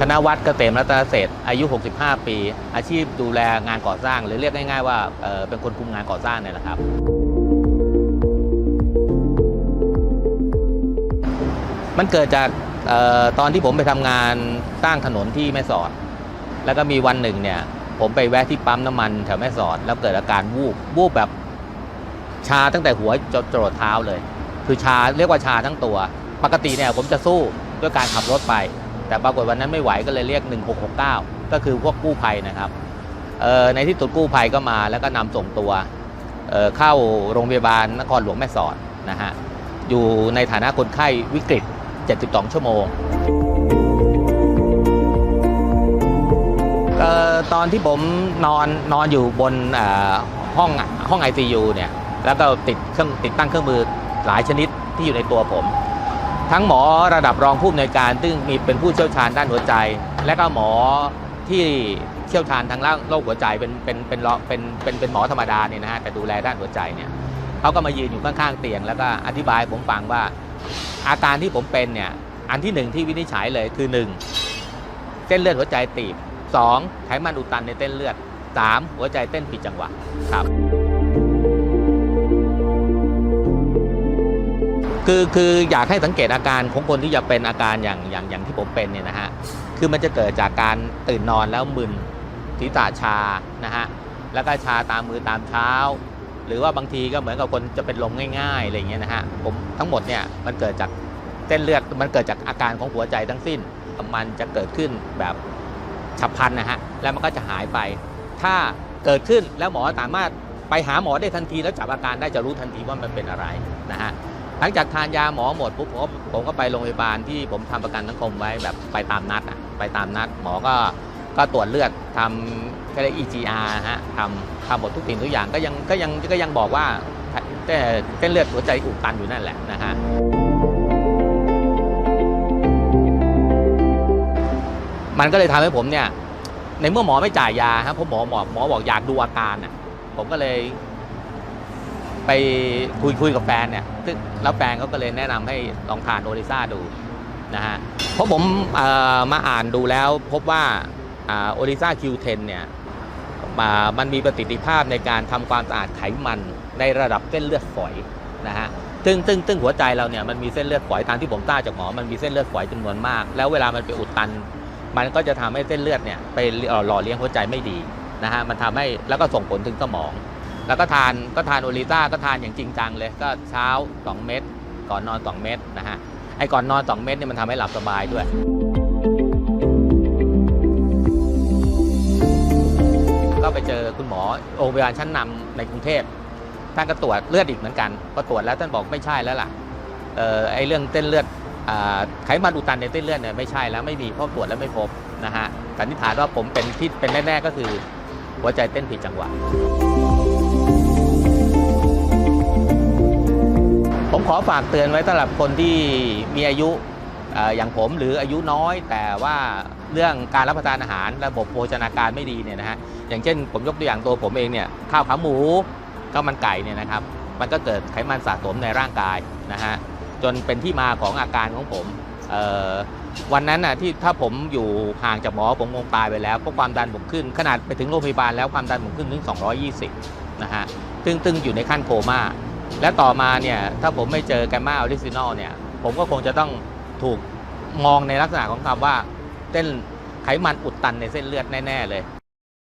ธนวัฒน์เกษมรัตนเศรษอายุ 65 ปี อาชีพดูแลงานก่อสร้าง หรือเรียกง่ายๆว่าเอ่อเป็นคนคุมงานก่อสร้างเนี่ยแหละครับ มันเกิดจากเออตอนที่ผมไปทำงานสร้างถนนที่แม่สอด แล้วก็มีวันหนึ่งเนี่ย ผมไปแวะที่ปั๊มน้ำมันแถวแม่สอด แล้วเกิดอาการวูบวูบแบบชาตั้งแต่หัวจนจรดเท้าเลย คือชาเรียกว่าชาทั้งตัว ปกติเนี่ยผมจะสู้ด้วยการขับรถไป แต่ปรากฏวันนั้นไม่ไหวก็เลยเรียก 1669 ก็คือพวกกู้ภัยนะครับในที่สุดกู้ภัยก็มาแล้วก็นำส่งตัวเเข้าโรงพยาบาลนครหลวงแม่สอดนะฮะอยู่ในฐานะคนไข้วิกฤต 72 ชั่วโมงออตอนที่ผมนอนนอนอยู่บนเอ่อห้องห้อง ICU เนี่ยแล้วก็ติดเครื่องติดตั้งเครื่องมือหลายชนิดที่อยู่ในตัวผม ทั้งหมอระดับรองผู้อำนวยการ ซึ่งมีเป็นผู้เชี่ยวชาญด้านหัวใจ และก็หมอที่เชี่ยวชาญทางโรคหัวใจเป็นเป็นเป็นเป็นเป็นเป็นหมอธรรมดาเนี่ยนะฮะแต่ดูแลด้านหัวใจเนี่ยเขาก็มายืนอยู่ข้างๆเตียง แล้วก็อธิบายผมฟังว่าอาการที่ผมเป็นเนี่ยอันที่หนึ่งที่วินิจฉัยเลยคือหนึ่งเส้นเลือดหัวใจตีบสองไขมันอุดตันในเส้นเลือดสามหัวใจเต้นผิดจังหวะครับ คือคืออยากให้สังเกตอาการของคนที่จะเป็นอาการอย่างอย่างอย่างที่ผมเป็นเนี่ยนะฮะคือมันจะเกิดจากการตื่นนอนแล้วมึนศีรษะชานะฮะแล้วก็ชาตามมือตามเท้า หรือว่าบางทีก็เหมือนกับคนจะเป็นลมง่ายๆอะไรเงี้ยนะฮะผมทั้งหมดเนี่ยมันเกิดจากเส้นเลือดมันเกิดจากอาการของหัวใจทั้งสิ้นมันจะเกิดขึ้นแบบฉับพลันนะฮะแล้วมันก็จะหายไป ถ้าเกิดขึ้นแล้วหมอสามารถไปหาหมอได้ทันทีแล้วจับอาการได้จะรู้ทันทีว่ามันเป็นอะไรนะฮะ หลังจากทานยาหมอหมดปุ๊บผมก็ผมก็ไปโรงพยาบาลที่ผมทำประกันสังคมไว้แบบไปตามนัดอะไปตามนัด หมอก็ก็ตรวจเลือดทำก็เรียก EGR ฮะทำทำหมดทุกสิ่งทุกอย่างก็ยังก็ยังก็ยังบอกว่าแต่เส้นเลือดหัวใจอุดตันอยู่นั่นแหละนะฮะมันก็เลยทำให้ผมเนี่ยในเมื่อหมอไม่จ่ายยาครับเพราะหมอหมอหมอบอกอยากดูอาการอะผมก็เลย ไปคุยคุยกับแฟนเนี่ยซึ่งแล้วแฟนเขาก็เลยแนะนำให้ลองทานโอริซ่าดูนะฮะเพราะผมมาอ่านดูแล้วพบว่าโอริซ่า Q10 เทนเนี่ยมันมีประสิทธิภาพในการทำความสะอาดไขมันในระดับเส้นเลือดฝอยนะฮะซึ่งซึ่งซึ่งหัวใจเราเนี่ยมันมีเส้นเลือดฝอยทางที่ผมทราบจากหมอมันมีเส้นเลือดฝอยจำนวนมาก แล้วเวลามันไปอุดตัน มันก็จะทำให้เส้นเลือดเนี่ยไปหล่อเลี้ยงหัวใจไม่ดีนะฮะมันทำให้แล้วก็ส่งผลถึงสมอง แล้วก็ทานก็ทานโอลิต้าก็ทานอย่างจริงจังเลยก็เช้า 2 เม็ดก่อนนอน 2 เม็ดนะฮะไอ้ก่อนนอน 2 เม็ดนี่มันทำให้หลับสบายด้วย ก็ไปเจอคุณหมอโรงพยาบาลชั้นนำในกรุงเทพท่านก็ตรวจเลือดอีกเหมือนกันพอตรวจแล้วท่านบอกไม่ใช่แล้วล่ะเออไอ้เรื่องเส้นเลือดไขมันอุดตันในเส้นเลือดเนี่ยไม่ใช่แล้วไม่มีเพราะตรวจแล้วไม่พบนะฮะสันนิษฐานว่าผมเป็นที่เป็นแน่ๆก็คือ หัวใจเต้นผิดจังหวะ ผมขอฝากเตือนไว้สำหรับคนที่มีอายุอย่างผมหรืออายุน้อย แต่ว่าเรื่องการรับประทานอาหารระบบโภชนาการไม่ดีเนี่ยนะฮะอย่างเช่น ผมยกตัวอย่างตัวผมเองเนี่ยข้าวขาหมูข้าวมันไก่เนี่ยนะครับ มันก็เกิดไขมันสะสมในร่างกายนะฮะจนเป็นที่มาของอาการของผมวันนั้นน่ะที่ถ้าผมอยู่ห่างจากหมอผมคงตายไปแล้วเพราะความดันผมขึ้น ขนาดไปถึงโรงพยาบาลแล้วความดันผมขึ้นถึง 220 นะฮะซึ่งซึ่งอยู่ในขั้นโคม่า และต่อมาเนี่ยถ้าผมไม่เจอแกมมาออริจินอลเนี่ย ผมก็คงจะต้องถูกมองในลักษณะของคำว่าเส้นไขมันอุดตันในเส้นเลือดแน่ ๆ เลย